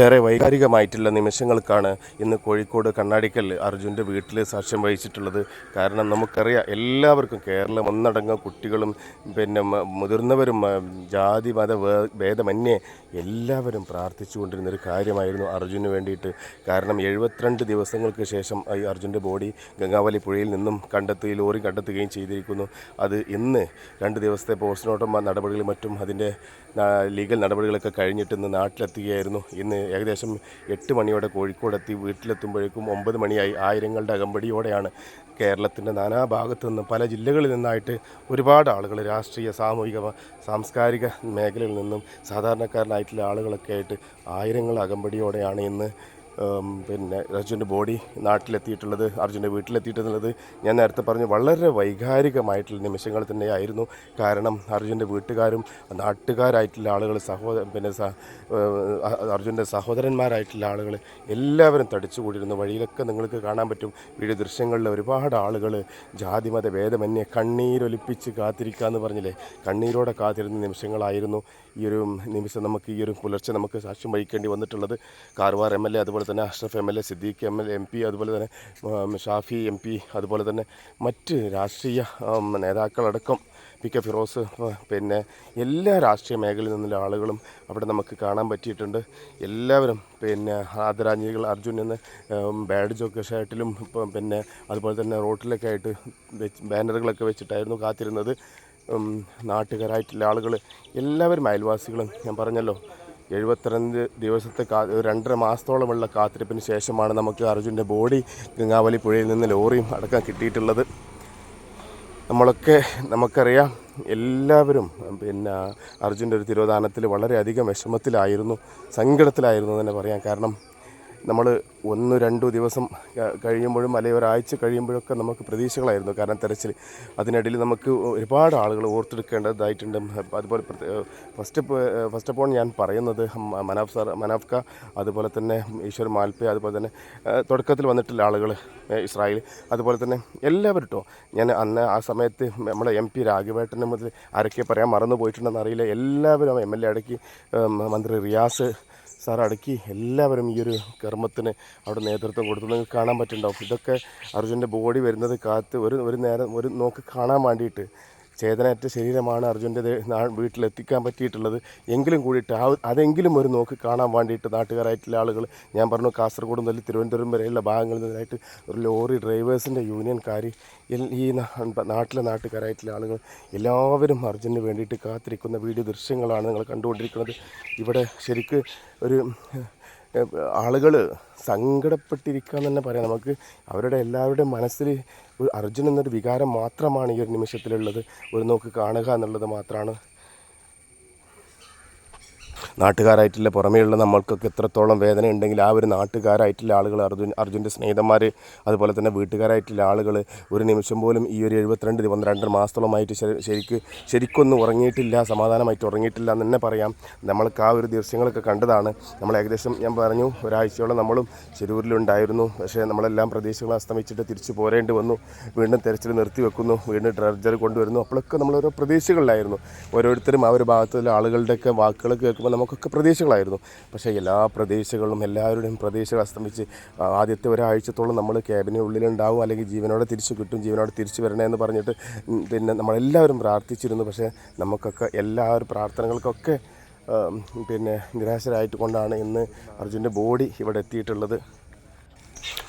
ഏറെ വൈകാരികമായിട്ടുള്ള നിമിഷങ്ങൾക്കാണ് ഇന്ന് കോഴിക്കോട് കണ്ണാടിക്കൽ അർജുന്റെ വീട്ടിൽ സാക്ഷ്യം വഹിച്ചിട്ടുള്ളത്. കാരണം നമുക്കറിയാം എല്ലാവർക്കും കേരളം ഒന്നടങ്കം കുട്ടികളും പിന്നെ മുതിർന്നവരും ജാതി മത ഭേദമന്യേ എല്ലാവരും പ്രാർത്ഥിച്ചു കൊണ്ടിരുന്നൊരു കാര്യമായിരുന്നു അർജുന് വേണ്ടിയിട്ട്. കാരണം എഴുപത്തിരണ്ട് ദിവസങ്ങൾക്ക് ശേഷം ഈ അർജുന്റെ ബോഡി ഗംഗാവലി പുഴയിൽ നിന്നും കണ്ടെത്തി ലോറി കണ്ടെത്തുകയും ചെയ്തിരിക്കുന്നു. അത് ഇന്ന് രണ്ട് ദിവസത്തെ പോസ്റ്റ്മോർട്ടം നടപടികളും മറ്റും അതിന്റെ ലീഗൽ നടപടികളൊക്കെ കഴിഞ്ഞിട്ട് ഇന്ന് നാട്ടിലെത്തുകയായിരുന്നു. ഇന്ന് ഏകദേശം എട്ട് മണിയോടെ കോഴിക്കോടെത്തി. വീട്ടിലെത്തുമ്പോഴേക്കും ഒമ്പത് മണിയായി. ആയിരങ്ങളുടെ അകമ്പടിയോടെയാണ് കേരളത്തിന്റെ നാനാഭാഗത്തു നിന്നും പല ജില്ലകളിൽ നിന്നായിട്ട് ഒരുപാട് ആളുകൾ രാഷ്ട്രീയ സാമൂഹിക സാംസ്കാരിക മേഖലയിൽ നിന്നും സാധാരണക്കാരനായിട്ടുള്ള ആളുകളൊക്കെ ആയിട്ട് ആയിരങ്ങൾ അകമ്പടിയോടെയാണ് ഇന്ന് പിന്നെ അർജുന്റെ ബോഡി നാട്ടിലെത്തിയിട്ടുള്ളത് അർജുന്റെ വീട്ടിലെത്തിയിട്ടുള്ളത് ഞാൻ നേരത്തെ പറഞ്ഞു വളരെ വൈകാരികമായിട്ടുള്ള നിമിഷങ്ങൾ തന്നെയായിരുന്നു. കാരണം അർജുന്റെ വീട്ടുകാരും നാട്ടുകാരായിട്ടുള്ള ആളുകൾ സഹോദര പിന്നെ അർജുന്റെ സഹോദരന്മാരായിട്ടുള്ള ആളുകൾ എല്ലാവരും തടിച്ചു കൂടിയിരുന്നു വഴിയിലൊക്കെ നിങ്ങൾക്ക് കാണാൻ പറ്റും. വീഡിയോ ദൃശ്യങ്ങളിൽ ഒരുപാട് ആളുകൾ ജാതിമത ഭേദമന്യേ കണ്ണീരൊലിപ്പിച്ച് കാത്തിരിക്കുക എന്ന് പറഞ്ഞില്ലേ? കണ്ണീരോടെ കാത്തിരുന്ന നിമിഷങ്ങളായിരുന്നു ഈ ഒരു നിമിഷം നമുക്ക് ഈ ഒരു പുലർച്ചെ നമുക്ക് സാക്ഷ്യം വഹിക്കേണ്ടി വന്നിട്ടുള്ളത്. കാർവാർ എം എൽ എ അതുപോലെ തന്നെ Ashraf M L A Siddique M L M P അതുപോലെ തന്നെ ഷാഫി എം പി അതുപോലെ തന്നെ മറ്റ് രാഷ്ട്രീയ നേതാക്കളടക്കം പി കെ ഫിറോസ് പിന്നെ എല്ലാ രാഷ്ട്രീയ മേഖലയിൽ നിന്നുള്ള ആളുകളും അവിടെ നമുക്ക് കാണാൻ പറ്റിയിട്ടുണ്ട്. എല്ലാവരും പിന്നെ ആദരാഞ്ജലികൾ അർജുൻ എന്ന് ബാഡ്ജൊക്കെ ഷർട്ടിലും പിന്നെ അതുപോലെ തന്നെ റോട്ടിലൊക്കെ ആയിട്ട് വെച്ച് ബാനറുകളൊക്കെ വെച്ചിട്ടായിരുന്നു കാത്തിരുന്നത്. നാട്ടുകാരായിട്ടുള്ള ആളുകൾ എല്ലാവരും അയൽവാസികളും ഞാൻ പറഞ്ഞല്ലോ എഴുപത്തിരണ്ട് ദിവസത്തെ കാ രണ്ടര മാസത്തോളമുള്ള കാത്തിരിപ്പിന് ശേഷമാണ് നമുക്ക് അർജുന്റെ ബോഡി ഗംഗാവലി പുഴയിൽ നിന്ന് ലോറിയും അടക്കം കിട്ടിയിട്ടുള്ളത്. നമ്മളൊക്കെ നമുക്കറിയാം എല്ലാവരും പിന്നെ അർജുന്റെ ഒരു തിരോധാനത്തിൽ വളരെയധികം വിഷമത്തിലായിരുന്നു സങ്കടത്തിലായിരുന്നു എന്ന് തന്നെ പറയാം. കാരണം നമ്മൾ ഒന്ന് രണ്ടു ദിവസം കഴിയുമ്പോഴും അല്ലെങ്കിൽ ഒരാഴ്ച കഴിയുമ്പോഴൊക്കെ നമുക്ക് പ്രതീക്ഷകളായിരുന്നു. കാരണം തെരച്ചിൽ അതിനിടയിൽ നമുക്ക് ഒരുപാട് ആളുകൾ ഓർത്തെടുക്കേണ്ടതായിട്ടുണ്ട്. അതുപോലെ ഫസ്റ്റ് ഫസ്റ്റ് ഓഫ് ഓൾ ഞാൻ പറയുന്നത് മനാഫ് സാർ മനാഫ്ക അതുപോലെ തന്നെ ഈശ്വർ മാൽപ്പെ അതുപോലെ തന്നെ തുടക്കത്തിൽ വന്നിട്ടുള്ള ആളുകൾ ഇസ്രായേൽ അതുപോലെ തന്നെ എല്ലാവരും ഞാൻ അന്ന് ആ സമയത്ത് നമ്മുടെ എം പി രാഘവേട്ടനെ മുതൽ ആരൊക്കെ പറയാൻ മറന്നു പോയിട്ടുണ്ടെന്ന് അറിയില്ല. എല്ലാവരും എം എൽ എ മന്ത്രി റിയാസ് സാർ അടുക്കി എല്ലാവരും ഈ ഒരു കർമ്മത്തിന് അവിടെ നേതൃത്വം കൊടുത്തു. നിങ്ങൾക്ക് കാണാൻ പറ്റുന്നുണ്ടാവും. ഇതൊക്കെ അർജുന്റെ ബോഡി വരുന്നത് കാത്ത് ഒരു ഒരു നേരം ഒരു നോക്ക് കാണാൻ വേണ്ടിയിട്ട്. ചേതനയറ്റ ശരീരമാണ് അർജുന്റെ വീട്ടിലെത്തിക്കാൻ പറ്റിയിട്ടുള്ളത്. എങ്കിലും കൂടിയിട്ട് ആ അതെങ്കിലും ഒരു നോക്ക് കാണാൻ വേണ്ടിയിട്ട് നാട്ടുകാരായിട്ടുള്ള ആളുകൾ ഞാൻ പറഞ്ഞു കാസർഗോഡ് മുതൽ തിരുവനന്തപുരം വരെയുള്ള ഭാഗങ്ങളിൽ നിന്നായിട്ട് ഒരു ലോറി ഡ്രൈവേഴ്സിന്റെ യൂണിയൻകാർ ഈ നാട്ടിലെ നാട്ടുകാരായിട്ടുള്ള ആളുകൾ എല്ലാവരും അർജുന് വേണ്ടിയിട്ട് കാത്തിരിക്കുന്ന വീഡിയോ ദൃശ്യങ്ങളാണ് നിങ്ങൾ കണ്ടുകൊണ്ടിരിക്കുന്നത്. ഇവിടെ ശരിക്ക് ഒരു ആളുകൾ സങ്കടപ്പെട്ടിരിക്കുക എന്ന് തന്നെ പറയാം. നമുക്ക് അവരുടെ എല്ലാവരുടെയും മനസ്സിൽ ഒരു അർജുൻ എന്നൊരു വികാരം മാത്രമാണ് ഈ ഒരു നിമിഷത്തിലുള്ളത്. ഒരു നോക്ക് കാണുക എന്നുള്ളത് മാത്രമാണ്. നാട്ടുകാരായിട്ടുള്ള പുറമേയുള്ള നമ്മൾക്കൊക്കെ എത്രത്തോളം വേദന ഉണ്ടെങ്കിൽ ആ ഒരു നാട്ടുകാരായിട്ടുള്ള ആളുകൾ അർജുൻ അർജുന്റെ സ്നേഹിതന്മാർ അതുപോലെ തന്നെ വീട്ടുകാരായിട്ടുള്ള ആളുകൾ ഒരു നിമിഷം പോലും ഈ ഒരു എഴുപത്തിരണ്ട് ദിവസം രണ്ടര മാസത്തോളമായിട്ട് ശരി- ശരിക്ക് ശരിക്കൊന്നും ഉറങ്ങിയിട്ടില്ല സമാധാനമായിട്ട് ഉറങ്ങിയിട്ടില്ല എന്ന് തന്നെ പറയാം. നമ്മൾക്ക് ആ ഒരു ദിവസങ്ങളൊക്കെ കണ്ടതാണ്. നമ്മൾ ഏകദേശം ഞാൻ പറഞ്ഞു ഒരാഴ്ചയോളം നമ്മളും ശരൂരിലുണ്ടായിരുന്നു പക്ഷേ നമ്മളെല്ലാം പ്രതീക്ഷകൾ അസ്തമിച്ചിട്ട് തിരിച്ചു പോരേണ്ടി വന്നു. വീണ്ടും തെരച്ചിൽ നിർത്തി വെക്കുന്നു. വീണ്ടും ഡ്രഡ്ജർ കൊണ്ടുവരുന്നു. അപ്പോഴൊക്കെ നമ്മൾ ഓരോ പ്രതീക്ഷകളിലായിരുന്നു. ഓരോരുത്തരും ആ ഒരു ഭാഗത്തുള്ള ആളുകളുടെയൊക്കെ വാക്കുകൾ കേൾക്കുമ്പോൾ നമുക്കൊക്കെ പ്രതീക്ഷകളായിരുന്നു പക്ഷേ എല്ലാ പ്രതീക്ഷകളും എല്ലാവരുടെയും പ്രതീക്ഷകൾ അസ്തമിച്ച് ആദ്യത്തെ ഒരാഴ്ചത്തോളം നമ്മൾ ക്യാബിന് ഉള്ളിലുണ്ടാവും. അല്ലെങ്കിൽ ജീവനോടെ തിരിച്ചു കിട്ടും ജീവനോടെ തിരിച്ചു വരണേ എന്ന് പറഞ്ഞിട്ട് പിന്നെ നമ്മളെല്ലാവരും പ്രാർത്ഥിച്ചിരുന്നു. പക്ഷേ നമുക്കൊക്കെ എല്ലാ ഒരു പ്രാർത്ഥനകൾക്കൊക്കെ പിന്നെ നിരാശരായിട്ട് കൊണ്ടാണ് ഇന്ന് അർജുന്റെ ബോഡി ഇവിടെ എത്തിയിട്ടുള്ളത്.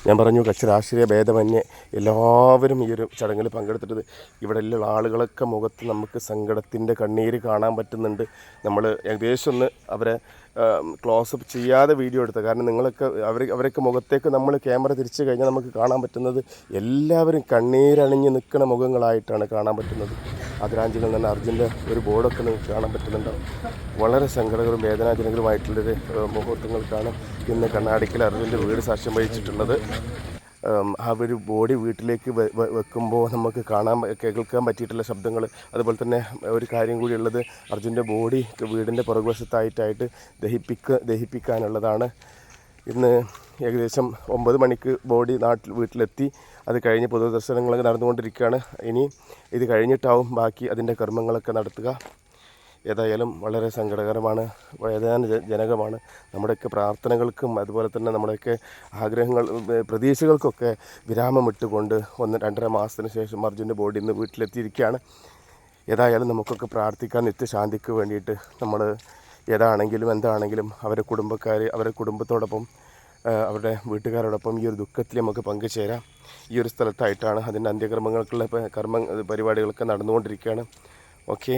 ഞാൻ പറഞ്ഞു കക്ഷി രാഷ്ട്രീയ ഭേദമന്യേ. എല്ലാവരും ഈ ഒരു ചടങ്ങിൽ പങ്കെടുത്തിട്ട് ഇവിടെയുള്ള ആളുകളൊക്കെ മുഖത്ത് നമുക്ക് സങ്കടത്തിന്റെ കണ്ണീര് കാണാൻ പറ്റുന്നുണ്ട്. നമ്മൾ ഏകദേശം ഒന്ന് അവരെ ക്ലോസ് അപ്പ് ചെയ്യാതെ വീഡിയോ എടുത്ത കാരണം നിങ്ങളൊക്കെ അവർ അവരൊക്കെ മുഖത്തേക്ക് നമ്മൾ ക്യാമറ തിരിച്ചു കഴിഞ്ഞാൽ നമുക്ക് കാണാൻ പറ്റുന്നത് എല്ലാവരും കണ്ണീരണിഞ്ഞ് നിൽക്കുന്ന മുഖങ്ങളായിട്ടാണ് കാണാൻ പറ്റുന്നത്. ആദരാഞ്ജലികൾ തന്നെ അർജുന്റെ ഒരു ബോർഡൊക്കെ നിങ്ങൾക്ക് കാണാൻ പറ്റുന്നുണ്ട്. വളരെ സങ്കടകരവും വേദനാജനകരമായിട്ടുള്ളൊരു മുഹൂർത്തങ്ങൾക്കാണ് ഇന്ന് കണ്ണാടിക്കൽ അർജുന്റെ വീട് സാക്ഷ്യം വഹിച്ചിട്ടുള്ളത്. ആ ഒരു ബോഡി വീട്ടിലേക്ക് വെക്കുമ്പോൾ നമുക്ക് കാണാൻ കേൾക്കാൻ പറ്റിയിട്ടുള്ള ശബ്ദങ്ങൾ അതുപോലെ തന്നെ ഒരു കാര്യം കൂടി ഉള്ളത് അർജുന്റെ ബോഡി വീടിന്റെ പുറകുവശത്തായിട്ടായിട്ട് ദഹിപ്പിക്ക ദഹിപ്പിക്കാനുള്ളതാണ്. ഇന്ന് ഏകദേശം ഒമ്പത് മണിക്ക് ബോഡി നാട്ടിൽ വീട്ടിലെത്തി. അത് കഴിഞ്ഞ് പൊതുദർശനങ്ങളൊക്കെ നടന്നുകൊണ്ടിരിക്കുകയാണ്. ഇനി ഇത് കഴിഞ്ഞിട്ടാവും ബാക്കി അതിന്റെ കർമ്മങ്ങളൊക്കെ നടത്തുക. ഏതായാലും വളരെ സങ്കടകരമാണ് വേദനാജനകമാണ്. നമ്മുടെയൊക്കെ പ്രാർത്ഥനകൾക്കും അതുപോലെ തന്നെ നമ്മുടെയൊക്കെ ആഗ്രഹങ്ങൾ പ്രതീക്ഷകൾക്കൊക്കെ വിരാമം ഇട്ടുകൊണ്ട് ഒന്ന് രണ്ടര മാസത്തിന് ശേഷം അർജുന്റെ ബോഡി ഇന്ന് വീട്ടിലെത്തിയിരിക്കുകയാണ്. ഏതായാലും നമുക്കൊക്കെ പ്രാർത്ഥിക്കാൻ നിത്യശാന്തിക്ക് വേണ്ടിയിട്ട് നമ്മൾ ഏതാണെങ്കിലും എന്താണെങ്കിലും അവരെ കുടുംബക്കാർ അവരെ കുടുംബത്തോടൊപ്പം അവരുടെ വീട്ടുകാരോടൊപ്പം ഈ ഒരു ദുഃഖത്തിൽ നമുക്ക് പങ്കുചേരാം. ഈ ഒരു സ്ഥലത്തായിട്ടാണ് അതിന്റെ അന്ത്യകർമ്മങ്ങൾക്കുള്ള കർമ്മ പരിപാടികളൊക്കെ നടന്നുകൊണ്ടിരിക്കുകയാണ്. ഓക്കെ